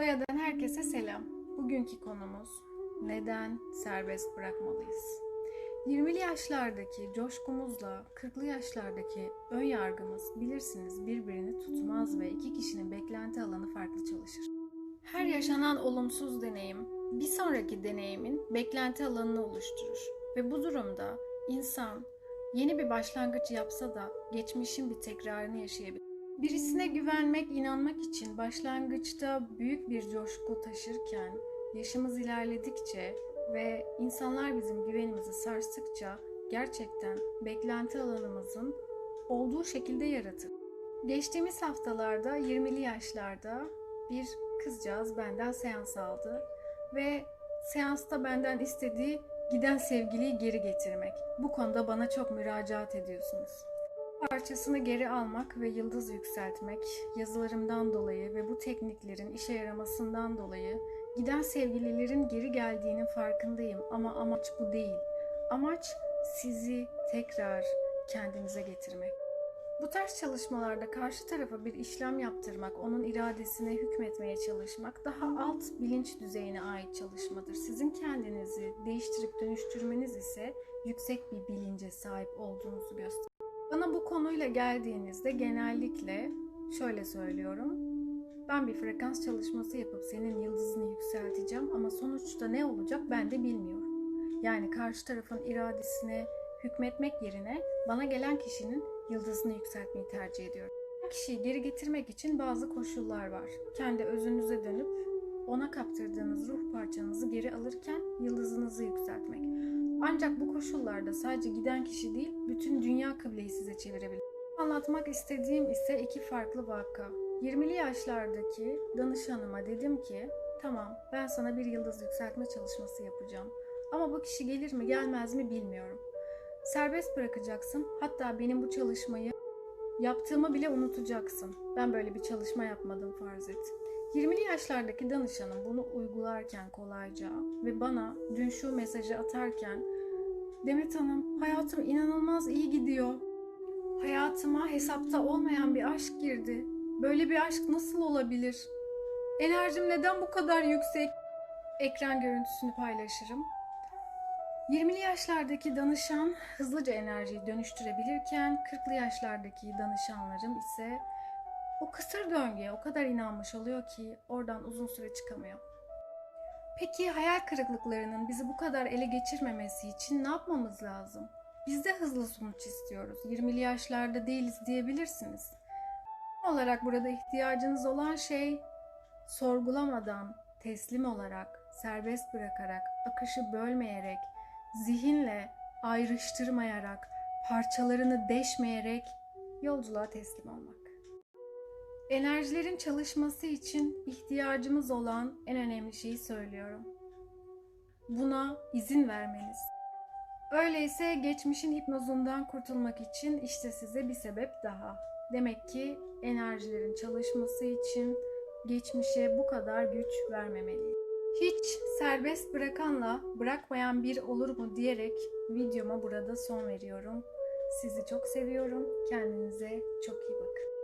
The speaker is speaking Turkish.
Daya'dan herkese selam. Bugünkü konumuz neden serbest bırakmalıyız? 20'li yaşlardaki coşkumuzla 40'lı yaşlardaki ön yargımız bilirsiniz birbirini tutmaz ve iki kişinin beklenti alanı farklı çalışır. Her yaşanan olumsuz deneyim bir sonraki deneyimin beklenti alanını oluşturur ve bu durumda insan yeni bir başlangıç yapsa da geçmişin bir tekrarını yaşayabilir. Birisine güvenmek, inanmak için başlangıçta büyük bir coşku taşırken yaşımız ilerledikçe ve insanlar bizim güvenimizi sarstıkça gerçekten beklenti alanımızın olduğu şekilde yaratır. Geçtiğimiz haftalarda 20'li yaşlarda bir kızcağız benden seans aldı ve seansta benden istediği giden sevgiliyi geri getirmek. Bu konuda bana çok müracaat ediyorsunuz parçasını geri almak ve yıldız yükseltmek yazılarımdan dolayı ve bu tekniklerin işe yaramasından dolayı giden sevgililerin geri geldiğinin farkındayım ama amaç bu değil. Amaç sizi tekrar kendinize getirmek. Bu tarz çalışmalarda karşı tarafa bir işlem yaptırmak, onun iradesine hükmetmeye çalışmak daha alt bilinç düzeyine ait çalışmadır. Sizin kendinizi değiştirip dönüştürmeniz ise yüksek bir bilince sahip olduğunuzu gösterir. Bana bu konuyla geldiğinizde genellikle şöyle söylüyorum. Ben bir frekans çalışması yapıp senin yıldızını yükselteceğim ama sonuçta ne olacak ben de bilmiyorum. Yani karşı tarafın iradesine hükmetmek yerine bana gelen kişinin yıldızını yükseltmeyi tercih ediyorum. Kişiyi geri getirmek için bazı koşullar var. Kendi özünüze dönüp ona kaptırdığınız ruh parçanızı geri alırken yıldızınızı yükseltmek. Ancak bu koşullarda sadece giden kişi değil, bütün dünya kıbleyi size çevirebilir. Anlatmak istediğim ise iki farklı vaka. 20'li yaşlardaki danışanıma dedim ki, tamam ben sana bir yıldız yükseltme çalışması yapacağım. Ama bu kişi gelir mi gelmez mi bilmiyorum. Serbest bırakacaksın. Hatta benim bu çalışmayı yaptığımı bile unutacaksın. Ben böyle bir çalışma yapmadım farz et. 20'li yaşlardaki danışanım bunu uygularken kolayca ve bana dün şu mesajı atarken Demet Hanım hayatım inanılmaz iyi gidiyor. Hayatıma hesapta olmayan bir aşk girdi. Böyle bir aşk nasıl olabilir? Enerjim neden bu kadar yüksek? Ekran görüntüsünü paylaşırım. 20'li yaşlardaki danışan hızlıca enerjiyi dönüştürebilirken 40'lı yaşlardaki danışanlarım ise o kısır döngüye o kadar inanmış oluyor ki oradan uzun süre çıkamıyor. Peki hayal kırıklıklarının bizi bu kadar ele geçirmemesi için ne yapmamız lazım? Biz de hızlı sonuç istiyoruz. 20'li yaşlarda değiliz diyebilirsiniz. olarak burada ihtiyacınız olan şey sorgulamadan, teslim olarak, serbest bırakarak, akışı bölmeyerek, zihinle ayrıştırmayarak, parçalarını deşmeyerek yolculuğa teslim olmak. Enerjilerin çalışması için ihtiyacımız olan en önemli şeyi söylüyorum. Buna izin vermeniz. Öyleyse geçmişin hipnozundan kurtulmak için işte size bir sebep daha. Demek ki enerjilerin çalışması için geçmişe bu kadar güç vermemeliyiz. Hiç serbest bırakanla bırakmayan bir olur mu diyerek videoma burada son veriyorum. Sizi çok seviyorum. Kendinize çok iyi bakın.